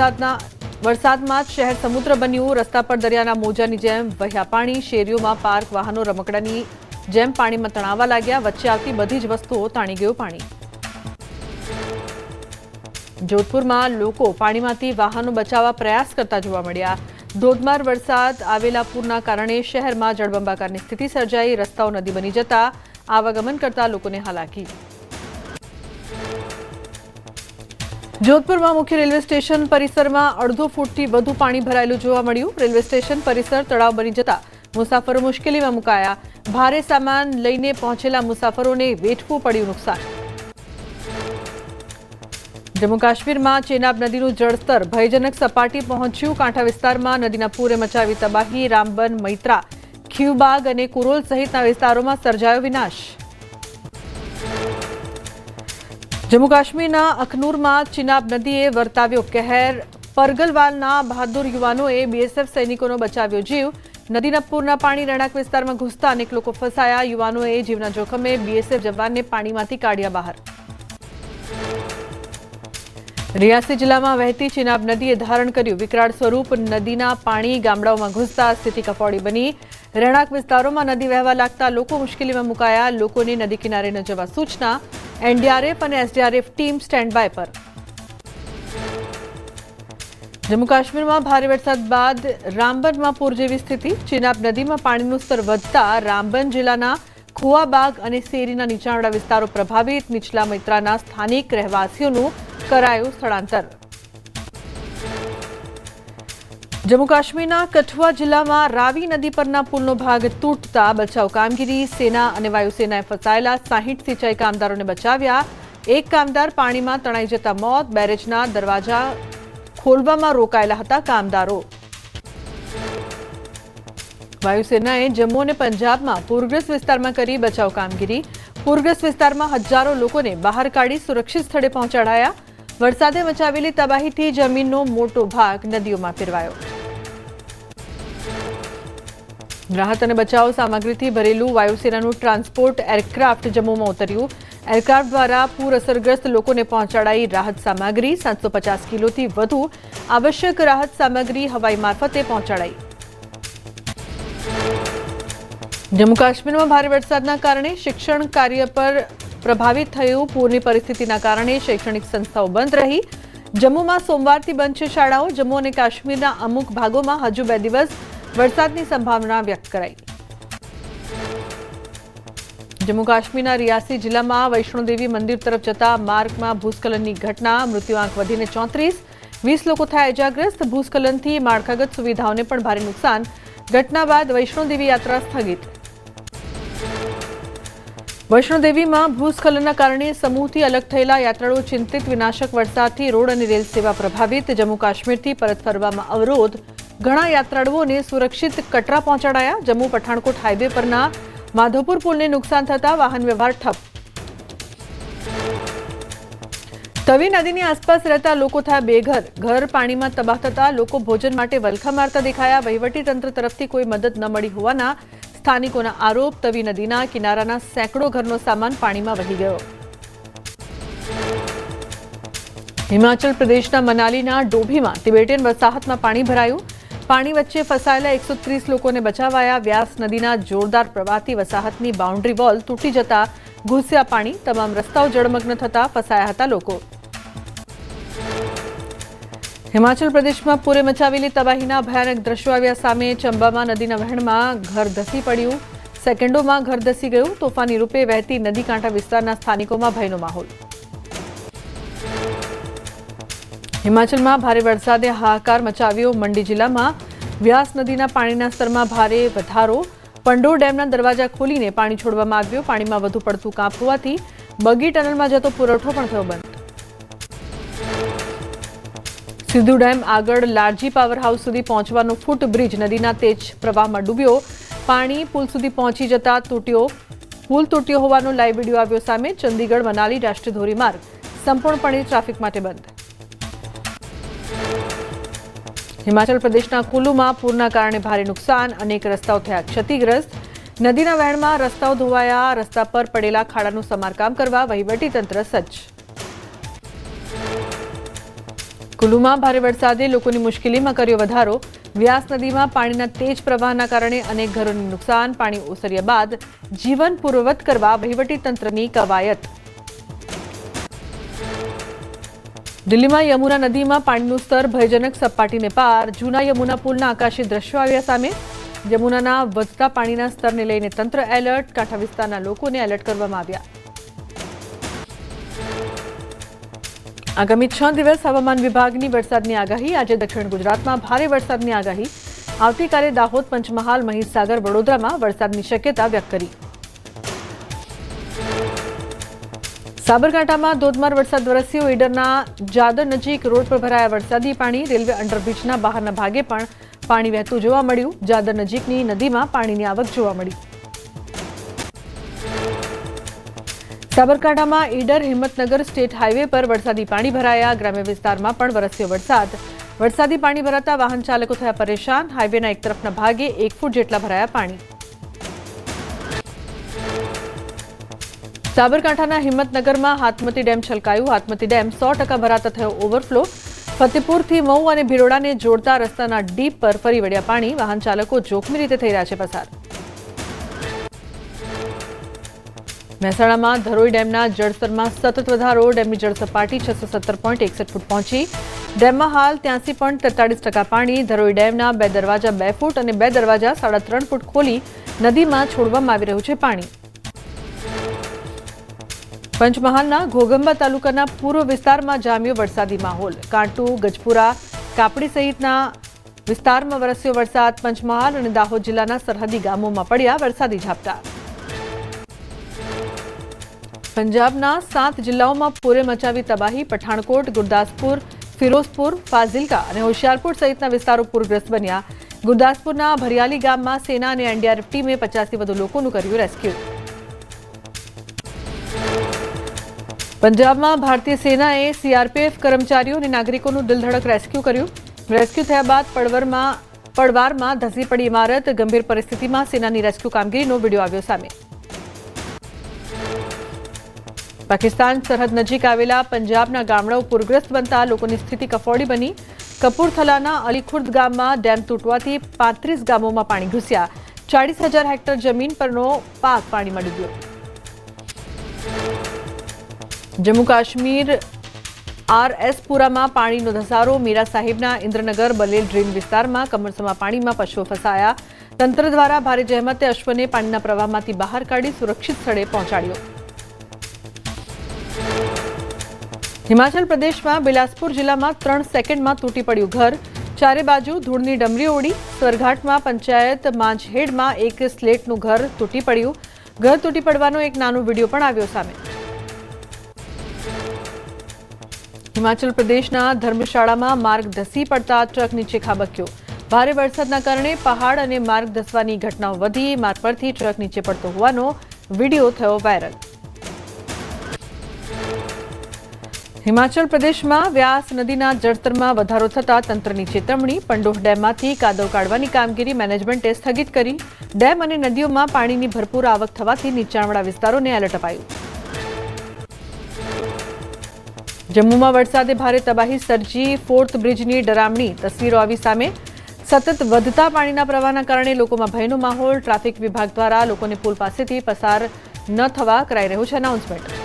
વરસાદના વરસાદમાં શહેર સમુદ્ર બન્યું. રસ્તા પર દરિયાના મોજાની જેમ વહ્યા પાણી. શેરીઓમાં પાર્ક, વાહનો રમકડાની જેમ પાણીમાં તણાવા લાગ્યા. વચ્ચે આવતી બધી જ વસ્તુઓ તાણી ગયું પાણી. જોધપુરમાં લોકો પાણીમાંથી વાહનો બચાવવા પ્રયાસ કરતા જોવા મળ્યા. ધોધમાર વરસાદ આવેલા પૂરના કારણે શહેરમાં જળબંબાકારની સ્થિતિ સર્જાઈ. રસ્તાઓ નદી બની જતા આવાગમન કરતા લોકોને હાલાકી. જોધપુરમાં મુખ્ય રેલવે સ્ટેશન પરિસરમાં અડધો ફૂટથી વધુ પાણી ભરાયેલું જોવા મળ્યું. રેલવે સ્ટેશન પરિસર તળાવ બની જતા મુસાફરો મુશ્કેલીમાં મુકાયા. ભારે સામાન લઈને પહોંચેલા મુસાફરોને વેઠવું પડ્યું નુકસાન. જમ્મુ કાશ્મીરમાં ચેનાબ નદીનું જળસ્તર ભયજનક સપાટી પહોંચ્યું. કાંઠા વિસ્તારમાં નદીના પૂરે મચાવી તબાહી, રામબન, મૈત્રા, ખીવબાગ અને કુરોલ સહિતના વિસ્તારોમાં સર્જાયો વિનાશ. જમ્મુ કાશ્મીરના અખનૂરમાં ચિનાબ નદીએ વર્તાવ્યો કહેર. પરગલવાલના બહાદુર યુવાનોએ બીએસએફ સૈનિકોનો બચાવ્યો જીવ. નદીના પૂરના પાણી રહેણાંક વિસ્તારમાં ઘૂસતા અનેક લોકો ફસાયા. યુવાનોએ જીવના જોખમે બીએસએફ જવાનને પાણીમાંથી કાઢ્યા બહાર. રિયાસી જિલ્લામાં વહેતી ચિનાબ નદીએ ધારણ કર્યું. વિકરાળ સ્વરૂપ નદીના પાણી ગામડાઓમાં ઘૂસતા સ્થિતિ કફોડી બની. રહેણાંક વિસ્તારોમાં નદી વહેવા લાગતા લોકો મુશ્કેલીમાં મુકાયા. લોકોને નદી કિનારે ન જવા સૂચના એનડીઆરએફ અને એસડીઆરએફ ટીમ સ્ટેન્ડ બાય પર. જમ્મુ કાશ્મીરમાં ભારે વરસાદ બાદ રામબનમાં પૂર જેવી સ્થિતિ. ચિનાબ નદીમાં પાણીનું સ્તર વધતા રામબન જિલ્લાના ખુવાબાગ અને શેરીના નીચાણવાળા વિસ્તારો પ્રભાવિત. નીચલા મૈત્રાના સ્થાનિક રહેવાસીઓનું કરાયું સ્થળાંતર. જમ્મુ કાશ્મીરના કઠુઆ જિલ્લામાં રાવી નદી પરના પુલનો ભાગ તૂટતા બચાવ કામગીરી, સેના અને વાયુસેનાએ ફસાયેલા સાહીઠ સિંચાઈ કામદારોને બચાવ્યા. એક કામદાર પાણીમાં તણાઈ જતા મોત, બેરેજના દરવાજા ખોલવામાં રોકાયેલા હતા કામદારો. વાયુસેનાએ જમ્મુ અને પંજાબમાં પૂરગ્રસ્ત વિસ્તારમાં કરી બચાવ કામગીરી. પૂરગ્રસ્ત વિસ્તારમાં હજારો લોકોને બહાર કાઢી સુરક્ષિત સ્થળે પહોંચાડાયા. વરસાદે મચાવેલી તબાહીથી જમીનનો મોટો ભાગ નદીઓમાં ફેરવાયો. રાહત અને બચાવ સામગ્રીથી ભરેલું વાયુસેનાનું ટ્રાન્સપોર્ટ એરક્રાફ્ટ જમ્મુમાં ઉતર્યું. એરક્રાફ્ટ દ્વારા પૂર અસરગ્રસ્ત લોકોને પહોંચાડાઈ રાહત સામગ્રી સાતસો પચાસ કિલોથી વધુ આવશ્યક રાહત સામગ્રી હવાઈ મારફતે પહોંચાડાઈ. જમ્મુ કાશ્મીરમાં ભારે વરસાદના કારણે શિક્ષણ કાર્ય પર પ્રભાવિત થયું. પૂરની પરિસ્થિતિના કારણે શૈક્ષણિક સંસ્થાઓ બંધ રહી. જમ્મુમાં સોમવારથી બંધ શાળાઓ. જમ્મુ અને કાશ્મીરના અમુક ભાગોમાં હજુ બે દિવસ વરસાદની સંભાવના વ્યક્ત કરાઈ. જમ્મુ કાશ્મીરના રિયાસી જિલ્લામાં વૈષ્ણોદેવી મંદિર તરફ જતા માર્ગમાં ભૂસ્ખલનની ઘટના. મૃત્યુઆંક વધીને ચોત્રીસ. વીસ લોકો થયા ઇજાગ્રસ્ત. ભૂસ્ખલનથી માળખાગત સુવિધાઓને પણ ભારે નુકસાન. ઘટના બાદ વૈષ્ણોદેવી યાત્રા સ્થગિત. વૈષ્ણોદેવીમાં ભૂસ્ખલનના કારણે સમૂહથી અલગ થયેલા યાત્રાળુઓ ચિંતિત, વિનાશક વરસાદથી રોડ અને રેલ સેવા પ્રભાવિત. જમ્મુ કાશ્મીરથી પરત ફરવામાં અવરોધ. ઘણા યાત્રાળુઓને સુરક્ષિત કટરા પહોંચાડાયા. જમ્મુ પઠાણકોટ હાઈવે પરના માધવપુર પુલને નુકસાન થતા વાહન વ્યવહાર ઠપ. તવી નદીની આસપાસ રહેતા લોકો થયા બેઘર. ઘર પાણીમાં તબાહ થતા લોકો ભોજન માટે વલખા મારતા દેખાયા. વહીવટી તંત્ર તરફથી કોઈ મદદ ન મળી હોવાના સ્થાનિકોના આરોપ તવી નદીના કિનારાના સેંકડો ઘરનો સામાન પાણીમાં વહી ગયો. હિમાચલ પ્રદેશના મનાલીના ડોભીમાં તિબેટિયન વસાહતમાં પાણી ભરાયું. પાણી વચ્ચે ફસાયેલા એકસો ત્રીસ લોકોને બચાવાયા વ્યાસ નદીના જોરદાર પ્રવાહથી વસાહતની બાઉન્ડ્રી વોલ તૂટી જતા ઘૂસ્યા પાણી. તમામ રસ્તાઓ જળમગ્ન થતા ફસાયા હતા લોકો. હિમાચલ પ્રદેશમાં પૂરે મચાવેલી તબાહીના ભયાનક દ્રશ્યો આવ્યા સામે ચંબામાં નદીના વહેણમાં ઘર ધસી પડ્યું. સેકન્ડોમાં ઘર ધસી ગયું. તોફાની રૂપે વહેતી નદી કાંઠા વિસ્તારના સ્થાનિકોમાં ભયનો માહોલ. હિમાચલમાં ભારે વરસાદે હાહાકાર મચાવ્યો મંડી જિલ્લામાં. વ્યાસ નદીના પાણીના સ્તરમાં ભારે વધારો. પંડોર ડેમના દરવાજા ખોલીને પાણી છોડવામાં આવ્યું. પાણીમાં વધુ પડતું કાપ હોવાથી બગી ટનલમાં જતો પુરવઠો પણ થયો બંધ. સિંધુ ડેમ આગળ લારજી પાવર હાઉસ સુધી પહોંચવાનો ફૂટ બ્રિજ નદીના તેજ પ્રવાહમાં ડૂબ્યો. પાણી પુલ સુધી પહોંચી જતા તૂટ્યો. પુલ તૂટ્યો હોવાનો લાઈવ વીડિયો આવ્યો સામે ચંદીગઢ મનાલી રાષ્ટ્રીય ધોરીમાર્ગ સંપૂર્ણપણે ટ્રાફિક માટે બંધ. હિમાચલ પ્રદેશના કુલુમાં પૂરના કારણે ભારે નુકસાન, અનેક રસ્તાઓ થયા ક્ષતિગ્રસ્ત. નદીના વહેણમાં રસ્તાઓ ધોવાયા, રસ્તા પર પડેલા ખાડાનું સમારકામ કરવા વહીવટીતંત્ર સજ્જ. કુલુમાં ભારે વરસાદે લોકોની મુશ્કેલીમાં કર્યો વધારો. વ્યાસ નદીમાં પાણીના તેજ પ્રવાહના કારણે અનેક ઘરોને નુકસાન, પાણી ઓસર્યા બાદ જીવન પૂર્વવત કરવા વહીવટીતંત્રની કવાયત. દિલ્હીમાં યમુના નદીમાં પાણીનું સ્તર ભયજનક સપાટીને પાર. જૂના યમુના પુલના આકાશી દ્રશ્યો આવ્યા સામે. યમુનાના વધતા પાણીના સ્તરને લઈને તંત્ર એલર્ટ. કાંઠા વિસ્તારના લોકોને એલર્ટ કરવામાં આવ્યા. આગામી છ દિવસ હવામાન વિભાગની વરસાદની આગાહી. આજે દક્ષિણ ગુજરાતમાં ભારે વરસાદની આગાહી. આવતીકાલે દાહોદ, પંચમહાલ, મહીસાગર, વડોદરામાં વરસાદની શક્યતા વ્યક્ત કરી. સાબરકાંઠામાં ધોધમાર વરસાદ વરસ્યો. ઈડરના જાદર નજીક રોડ પર ભરાયા વરસાદી પાણી. રેલવે અંડરબ્રિજના બહારના ભાગે પણ પાણી વહેતું જોવા મળ્યું. જાદર નજીકની નદીમાં પાણીની આવક જોવા મળી. સાબરકાંઠામાં ઈડર હિંમતનગર સ્ટેટ હાઈવે પર વરસાદી પાણી ભરાયા. ગ્રામ્ય વિસ્તારમાં પણ વરસ્યો વરસાદ. વરસાદી પાણી ભરાતા વાહન ચાલકો થયા પરેશાન. હાઈવેના એક તરફના ભાગે એક ફૂટ જેટલા ભરાયા પાણી. સાબરકાંઠાના હિંમતનગરમાં હાથમતી ડેમ છલકાયું. હાથમતી ડેમ સો ટકા ભરાતા થયો ઓવરફ્લો. ફતેપુરથી મઉ અને ભીરોડાને જોડતા રસ્તાના ડીપ પર ફરી વળ્યા પાણી. વાહન ચાલકો જોખમી રીતે થઈ રહ્યા છે પસાર. મહેસાણામાં ધરોઈ ડેમના જળસ્તરમાં સતત વધારો. ડેમની જળ સપાટી છસો સત્તર પોઈન્ટ એકસઠ ફૂટ પહોંચી. ડેમમાં હાલ ત્યાંસી પોઈન્ટ તેતાળીસ ટકા પાણી ધરોઈ ડેમના બે દરવાજા બે ફૂટ અને બે દરવાજા સાડા ત્રણ ફૂટ ખોલી નદીમાં છોડવામાં આવી રહ્યું છે પાણી. પંચમહાલના ઘોગંબા તાલુકાના પૂર્વ વિસ્તારમાં જામ્યો વરસાદી માહોલ. કાંટુ, ગજપુરા, કાપડી સહિતના વિસ્તારમાં વરસ્યો વરસાદ. પંચમહાલ અને દાહોદ જિલ્લાના સરહદી ગામોમાં પડ્યા વરસાદી ઝાપટા. પંજાબના સાત જિલ્લાઓમાં પૂરે મચાવી તબાહી, પઠાણકોટ, ગુરદાસપુર, ફિરોઝપુર, ફાઝિલકા અને હોશિયારપુર સહિતના વિસ્તારો પૂરગ્રસ્ત બન્યા. ગુરદાસપુરના ભરિયાલી ગામમાં સેના અને એનડીઆરએફ ટીમે પચાસથી વધુ લોકોનું કર્યું રેસ્ક્યુ. પંજાબમાં ભારતીય સેનાએ સીઆરપીએફ કર્મચારીઓ અને નાગરિકોનું દિલધડક રેસ્ક્યુ કર્યું. રેસ્ક્યુ થયા બાદ પડવરમાં ધસી પડી ઇમારત, ગંભીર પરિસ્થિતિમાં સેનાની રેસ્ક્યુ કામગીરીનો વીડિયો આવ્યો સામે. પાકિસ્તાન સરહદ નજીક આવેલા પંજાબના ગામડાઓ પૂરગ્રસ્ત બનતા લોકોની સ્થિતિ કફોડી બની. કપૂરથલાના અલીખુર્દ ગામમાં ડેમ તૂટવાથી પાંત્રીસ ગામોમાં પાણી ઘૂસ્યા. ચાળીસ હેક્ટર જમીન પરનો પાક પાણીમાં ડૂબ્યો જમ્મુ કાશ્મીર આરએસપુરામાં પાણીનો ધસારો. મીરા સાહિબના ઇન્દ્રનગર બલેલ ડ્રીમ વિસ્તારમાં કમરસમાં પાણીમાં પશુઓ ફસાયા. તંત્ર દ્વારા ભારે જહેમતે અશ્વને પાણીના પ્રવાહમાંથી બહાર કાઢી સુરક્ષિત સ્થળે પહોંચાડ્યો. હિમાચલ પ્રદેશમાં બિલાસપુર જિલ્લામાં ત્રણ સેકન્ડમાં તૂટી પડ્યું ઘર. ચારે બાજુ ધૂળની ડમરી ઓડી. સ્વરઘાટમાં પંચાયત માંજહેડમાં એક સ્લેટનું ઘર તૂટી પડ્યું. ઘર તૂટી પડવાનો એક નાનો વીડિયો પણ આવ્યો સામે. હિમાચલ પ્રદેશના ધર્મશાળામાં માર્ગ ધસી પડતા ટ્રક નીચે ખાબક્યો. ભારે વરસાદના કારણે પહાડ અને માર્ગ ધસવાની ઘટનાઓ વધી. માર્ગ પરથી ટ્રક નીચે પડતો હોવાનો વીડિયો થયો વાયરલ. હિમાચલ પ્રદેશમાં વ્યાસ નદીના જળતરમાં વધારો થતાં તંત્રની ચેતવણી, પંડોહ ડેમમાંથી કાદવ કાઢવાની કામગીરી મેનેજમેન્ટે સ્થગિત કરી. ડેમ અને નદીઓમાં પાણીની ભરપૂર આવક થવાથી નીચાણવાળા વિસ્તારોને એલર્ટ અપાયું. જમ્મુમાં વરસાદે ભારે તબાહી સર્જી, ફોર્થ બ્રિજની ડરામણી. તસવીરો આવી સામે સતત વધતા પાણીના પ્રવાહના કારણે લોકોમાં ભયનો માહોલ. ટ્રાફિક વિભાગ દ્વારા લોકોને પુલ પાસેથી પસાર ન થવા કરાઈ રહ્યું છે એનાઉન્સમેન્ટ